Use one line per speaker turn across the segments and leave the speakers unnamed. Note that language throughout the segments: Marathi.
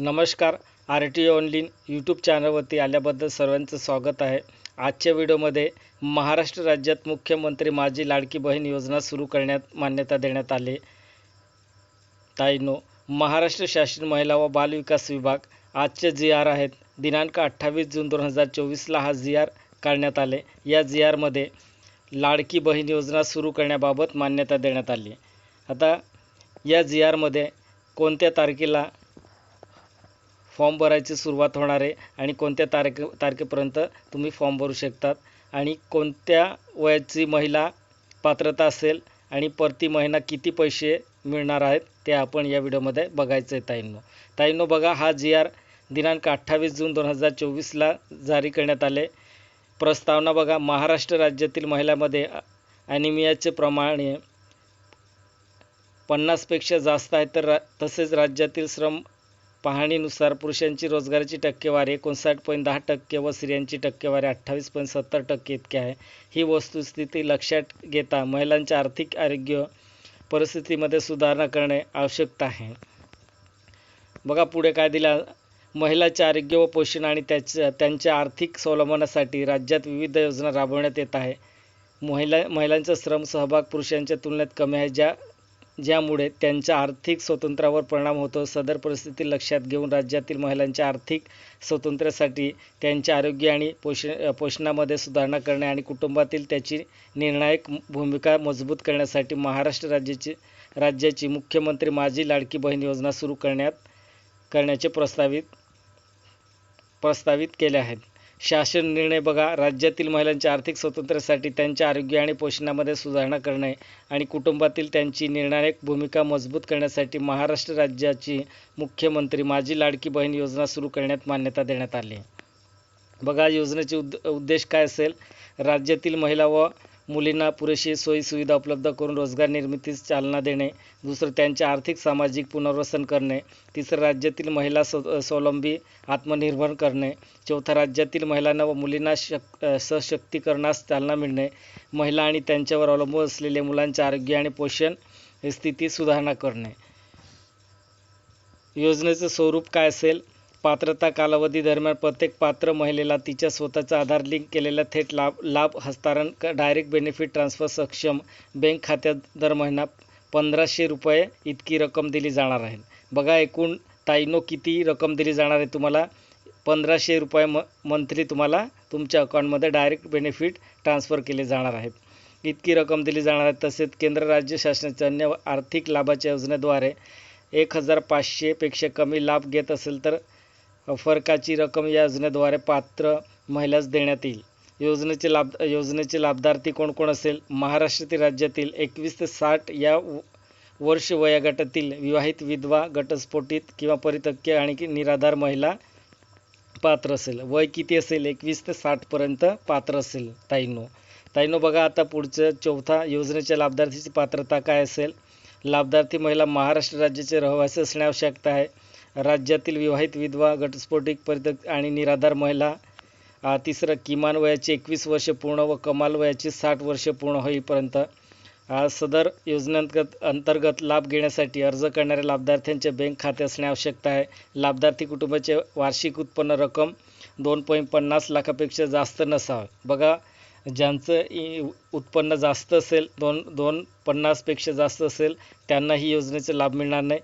नमस्कार. आर टी ऑनलाईन यूट्यूब चॅनलवरती आल्याबद्दल सर्वांचं स्वागत आहे. आजच्या व्हिडिओमध्ये महाराष्ट्र राज्यात मुख्यमंत्री माझी लाडकी बहीण योजना सुरू करण्यात मान्यता देण्यात आली. ताईनो महाराष्ट्र शासन महिला व बालविकास विभाग आजचे जी आर आहेत दिनांक अठ्ठावीस जून दोन हजार चोवीसला हा जी आर काढण्यात आले. या जी आरमध्ये लाडकी बहीण योजना सुरू करण्याबाबत मान्यता देण्यात आली. आता या जी आरमध्ये कोणत्या तारखेला फॉर्म भरायची सुरुवात होणार आहे आणि कोणत्या तारखे तारखेपर्यंत तुम्ही फॉर्म भरू शकतात. आणि कोणत्या वयाची महिला पात्रता असेल आणि प्रति महिना किती पैसे मिळणार आहेत ते आपण या व्हिडिओमध्ये बघायचं आहे ताईंनो. ताईंनो बघा हा जी आर दिनांक अठ्ठावीस जून दोन हजार चोवीसला जारी करण्यात आले. प्रस्तावना बघा महाराष्ट्र राज्यातील महिलांमध्ये ॲनिमियाचे प्रमाण पन्नासपेक्षा जास्त आहे तर रा तसेच राज्यातील श्रम पाहणीनुसार पुरुषांची रोजगाराची टक्केवारी एकोणसाठ पॉईंट दहा टक्के व स्त्रियांची टक्केवारी अठ्ठावीस पॉईंट सत्तर टक्के इतकी आहे. ही वस्तुस्थिती लक्षात घेता महिलांच्या आर्थिक आरोग्य परिस्थितीमध्ये सुधारणा करणे आवश्यकता आहे. बघा पुढे काय दिला महिलाचे आरोग्य व पोषण आणि त्याच्या त्यांच्या आर्थिक स्वावलंबनासाठी राज्यात विविध योजना राबवण्यात येत आहे. महिला महिलांचा श्रम सहभाग पुरुषांच्या तुलनेत कमी आहे ज्या ज्यामुळे त्यांच्या आर्थिक स्वातंत्र्यावर परिणाम होतो. सदर परिस्थिती लक्षात घेऊन राज्यातील महिलांच्या आर्थिक स्वातंत्र्यासाठी त्यांच्या आरोग्य आणि पोष पोषणामध्ये सुधारणा करणे आणि कुटुंबातील त्याची निर्णायक भूमिका मजबूत करण्यासाठी महाराष्ट्र राज्याची राज्याची मुख्यमंत्री माझी लाडकी बहीण योजना सुरू करण्यात करण्याचे प्रस्तावित प्रस्तावित केले आहेत. शासन निर्णय बघा. राज्यातील महिलांच्या आर्थिक स्वातंत्र्यासाठी त्यांच्या आरोग्य आणि पोषणामध्ये सुधारणा करणे आणि कुटुंबातील त्यांची निर्णायक भूमिका मजबूत करण्यासाठी महाराष्ट्र राज्याची मुख्यमंत्री माझी लाडकी बहीण योजना सुरू करण्यात मान्यता देण्यात आली. बघा योजनेचे उद् उद्देश काय असेल? राज्यातील महिला व मुलींना पुरेशी सोयीसुविधा उपलब्ध करून रोजगार निर्मितीस चालना देणे दुसरं त्यांचे आर्थिक सामाजिक पुनर्वसन करणे तिसरं राज्यातील महिला स्व स्वावलंबी आत्मनिर्भर करणे चौथा राज्यातील महिलांना व मुलींना शक सशक्तीकरणास चालना मिळणे महिला आणि त्यांच्यावर अवलंबून असलेले मुलांचे आरोग्य आणि पोषण स्थिती सुधारणा करणे. योजनेचं स्वरूप काय असेल? पात्रता कालावधी दरम्यान प्रत्येक पात्र महिलेला तिच्या स्वतःचा आधार लिंक केलेला थेट लाभ लाभ हस्तांतरण डायरेक्ट बेनिफिट ट्रान्सफर सक्षम बँक खात्यात दर महिना पंधराशे रुपये इतकी रक्कम दिली जाणार आहे. बघा एकूण ताईनो किती रक्कम दिली जाणार आहे तुम्हाला? पंधराशे रुपये म मंथली तुम्हाला तुमच्या अकाउंटमध्ये डायरेक्ट बेनिफिट ट्रान्सफर केले जाणार आहेत. इतकी रक्कम दिली जाणार आहे. तसेच केंद्र राज्य शासनाच्या अन्य आर्थिक लाभाच्या योजनेद्वारे एक हजार पाचशेपेक्षा कमी लाभ घेत असेल तर फरकाची रक्कम या योजनेद्वारे पात्र महिलास देण्यात येईल. योजनेचे लाभ योजनेचे लाभार्थी कोण कोण असेल? महाराष्ट्रातील राज्यातील एकवीस ते साठ या वर्ष वयागटातील विवाहित विधवा गटस्फोटित किंवा परितक्य आणि निराधार महिला पात्र असेल. वय किती असेल? एकवीस ते साठपर्यंत पात्र असेल ताईनो. ताईनो बघा आता पुढचं चौथा योजनेच्या लाभार्थीची पात्रता काय असेल? लाभार्थी महिला महाराष्ट्र राज्याचे रहिवासी असणे आवश्यकता आहे. राज्यातील विवाहित विधवा घटस्फोटिक परितक आणि निराधार महिला तिसरं किमान वयाची एकवीस वर्ष पूर्ण व कमाल वयाची साठ वर्ष पूर्ण होईपर्यंत सदर योजनेअंतर्गत अंतर्गत लाभ घेण्यासाठी अर्ज करणाऱ्या लाभार्थ्यांचे बँक खाते असणे आवश्यकता आहे. लाभार्थी कुटुंबाचे वार्षिक उत्पन्न रक्कम दोन पॉईंट पन्नास लाखापेक्षा जास्त नसावं. बघा ज्यांचं उत्पन्न जास्त असेल दोन दोन पन्नासपेक्षा जास्त असेल त्यांना ही योजनेचा लाभ मिळणार नाही.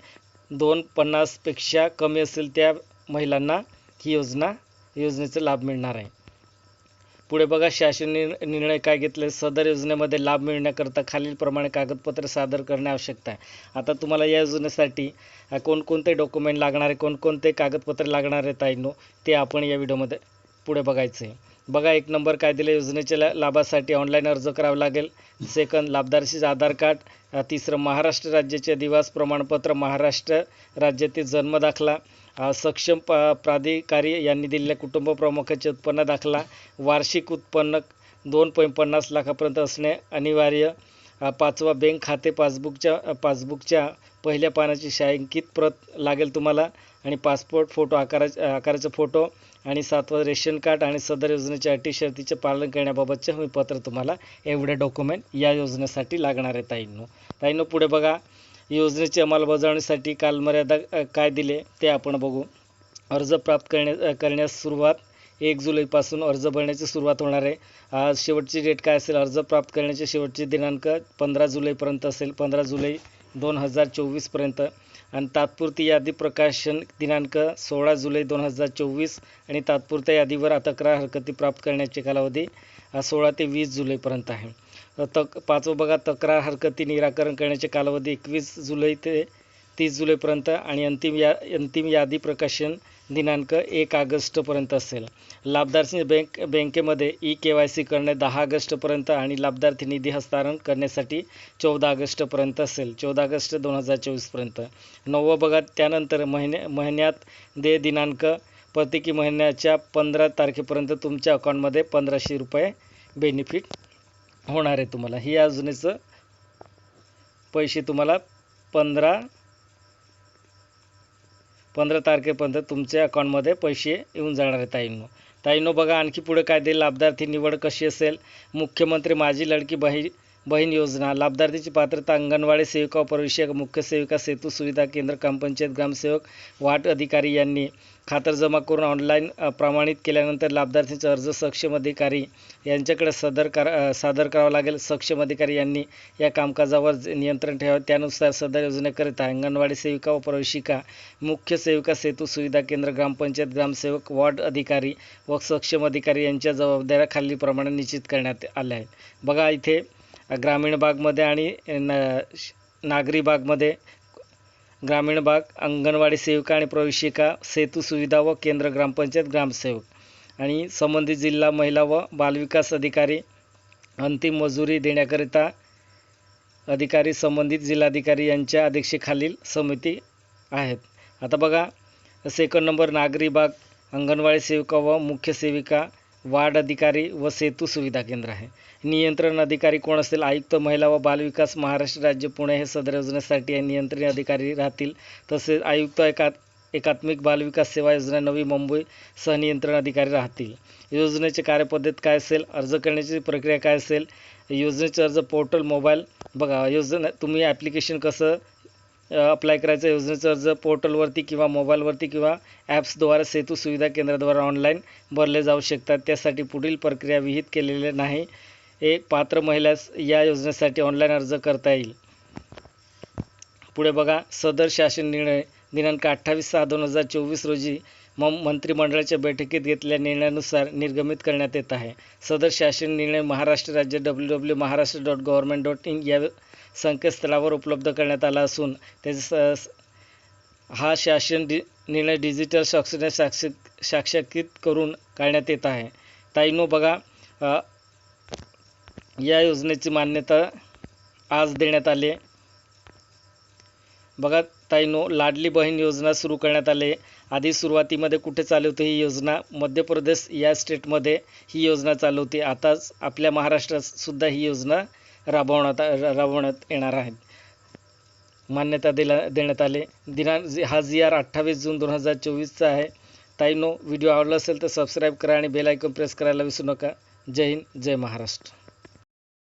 दोन पन्नासपेक्षा कमी असेल त्या महिलांना ही योजना योजनेचा लाभ मिळणार आहे. पुढे बघा शासन निर्णय काय घेतले? सदर योजनेमध्ये लाभ मिळण्याकरता खालीलप्रमाणे कागदपत्र सादर करणे आवश्यकता आहे. आता तुम्हाला या योजनेसाठी कोणकोणते डॉक्युमेंट लागणार आहे? कोणकोणते कागदपत्र लागणार आहेत ताईंनो? ते आपण या व्हिडिओमध्ये पुढे बघायचं आहे बघा एक नंबर काय दिले योजनेच्या लाभासाठी ऑनलाईन अर्ज करावा लागेल. सेकंद लाभधारशीचे आधार कार्ड तिसरं महाराष्ट्र राज्याचे दिवास प्रमाणपत्र महाराष्ट्र राज्यातील जन्म दाखला सक्षम प प्राधिकारी यांनी दिलेल्या कुटुंब प्रमुखाचे उत्पन्न दाखला वार्षिक उत्पन्न दोन पॉईंट पन्नास लाखापर्यंत असणे अनिवार्य. पाचवा बँक खाते पासबुकच्या पासबुकच्या पहिल्या पानाची छायांकित प्रत लागेल तुम्हाला आणि पासपोर्ट फोटो आकाराचे आकाराचा फोटो आणि सातवा रेशन कार्ड आणि सदर योजनेच्या अटी शर्तीचे पालन करण्याबाबतचे हमीपत्र तुम्हाला एवढे डॉक्युमेंट या योजनेसाठी लागणार आहे ताईंनो. ताईंनो पुढे बघा. योजनेची अंमलबजावणीसाठी कालमर्यादा काय दिले ते आपण बघू. अर्ज प्राप्त करण्या करण्यास सुरुवात एक जुलैपासून अर्ज भरण्याची सुरुवात होणार आहे. आज शेवटची डेट काय असेल? अर्ज प्राप्त करण्याची शेवटची दिनांक पंधरा जुलैपर्यंत असेल. पंधरा जुलै दोन हजार चोवीसपर्यंत. आणि तात्पुरती यादी प्रकाशन दिनांक सोळा जुलै दोन हजार चोवीस आणि तात्पुरत्या यादीवर तक्रार हरकती प्राप्त करण्याचे कालावधी हा सोळा ते वीस जुलैपर्यंत आहे. तक पाचवं बघा तक्रार हरकती निराकरण करण्याचे कालावधी एकवीस जुलै ते तीस जुलैपर्यंत आणि अंतिम या अंतिम यादी प्रकाशन दिनांक एक ऑगस्टपर्यंत असेल. लाभार्थी बँक बँकेमध्ये ई के वाय सी करणे दहा ऑगस्टपर्यंत आणि लाभार्थी निधी हस्तांतरण करण्यासाठी चौदा ऑगस्टपर्यंत असेल. चौदा ऑगस्ट दोन हजार चोवीसपर्यंत. नववं बघा त्यानंतर महिन्या महिन्यात दे दिनांक प्रत्येकी महिन्याच्या पंधरा तारखेपर्यंत तुमच्या अकाउंटमध्ये पंधराशे रुपये बेनिफिट होणार आहे तुम्हाला. ही योजनेचं पैसे तुम्हाला पंधरा पंधरा तारखेपर्यंत तुमच्या अकाउंटमध्ये पैसे येऊन जाणार आहे ताईंनो. ताईंनो बघा आणखी पुढे काय देईल लाभार्थी निवड कशी असेल. मुख्यमंत्री माझी लडकी बहीण बहीण योजना लाभार्थीची पात्रता अंगणवाडी सेविका व प्रवेशिका मुख्य सेविका सेतू सुविधा केंद्र ग्रामपंचायत ग्रामसेवक वाट अधिकारी यांनी खातर जमा करून ऑनलाईन प्रमाणित केल्यानंतर लाभार्थीचा अर्ज सक्षम अधिकारी यांच्याकडे सदर करा सादर करावा लागेल. सक्षम अधिकारी यांनी या कामकाजावर नियंत्रण ठेवावे त्यानुसार सदर योजनेकरिता अंगणवाडी सेविका व प्रवेशिका मुख्य सेविका सेतू सुविधा केंद्र ग्रामपंचायत ग्रामसेवक वॉर्ड अधिकारी व सक्षम अधिकारी यांच्या जबाबदाऱ्या खालीलप्रमाणे निश्चित करण्यात आल्या आहेत. बघा इथे ग्रामीण भागमध्ये आणि न नागरी भागमध्ये ग्रामीण भाग अंगणवाडी सेविका आणि प्रवेशिका सेतू सुविधा व केंद्र ग्रामपंचायत ग्रामसेवक. आणि संबंधित जिल्हा महिला व बालविकास अधिकारी अंतिम मजुरी देण्याकरिता अधिकारी संबंधित जिल्हाधिकारी यांच्या अध्यक्षेखालील समिती आहेत. आता बघा सेकंड नंबर नागरी भाग अंगणवाडी सेविका व मुख्य सेविका वार्ड अधिकारी व सेतू सुविधा केंद्र आहे. नियंत्रण अधिकारी कोण असेल आयुक्त महिला व बालविकास महाराष्ट्र राज्य पुणे हे सदर योजनेसाठी नियंत्रण अधिकारी राहतील. तसेच आयुक्त एका एकात्मिक बालविकास सेवा योजना नवी मुंबई सहनियंत्रण अधिकारी राहतील. योजनेची कार्यपद्धत काय असेल? अर्ज करण्याची प्रक्रिया काय असेल? योजनेचे अर्ज पोर्टल मोबाईल बघा. योजना तुम्ही ॲप्लिकेशन कसं अप्लाय करायचं योजनेचा अर्ज पोर्टलवरती किंवा मोबाईलवरती किंवा ॲप्सद्वारे सेतू सुविधा केंद्राद्वारे ऑनलाईन भरले जाऊ शकतात. त्यासाठी पुढील प्रक्रिया विहित केलेले नाही. एक पात्र महिलास या योजनेसाठी ऑनलाईन अर्ज करता येईल. पुढे बघा सदर शासन निर्णय दिनांक अठ्ठावीस सहा दोन हजार चोवीस रोजी म मंत्रिमंडळाच्या बैठकीत घेतलेल्या निर्णयानुसार निर्गमित करण्यात येत आहे. सदर शासन निर्णय महाराष्ट्र राज्य W W Maharashtra dot government dot in या संकेतस्थळावर उपलब्ध करण्यात आला असून त्याचे हा शासन डि निर्णय डिजिटल साक्षरने साक्ष साक्षांकित करून काढण्यात येत आहे. ताईनो बघा या योजनेची मान्यता आज देण्यात आली बघा ताईनो लाडली बहीण योजना सुरू करण्यात आली आधी सुरुवातीमध्ये कुठे चालू होती ही योजना? मध्य प्रदेश या स्टेटमध्ये ही योजना चालू होती आताच आपल्या महाराष्ट्रातसुद्धा ही योजना राबवण्यात राबवण्यात येणार आहेत मान्यता दिला देण्यात आले. दिना हा जी आर अठ्ठावीस जून दोन हजार चोवीसचा आहे. ताईनो व्हिडिओ आवडला असेल तर सबस्क्राईब करा आणि बेल आयकॉन प्रेस करायला विसरू नका. जय हिंद जय महाराष्ट्र.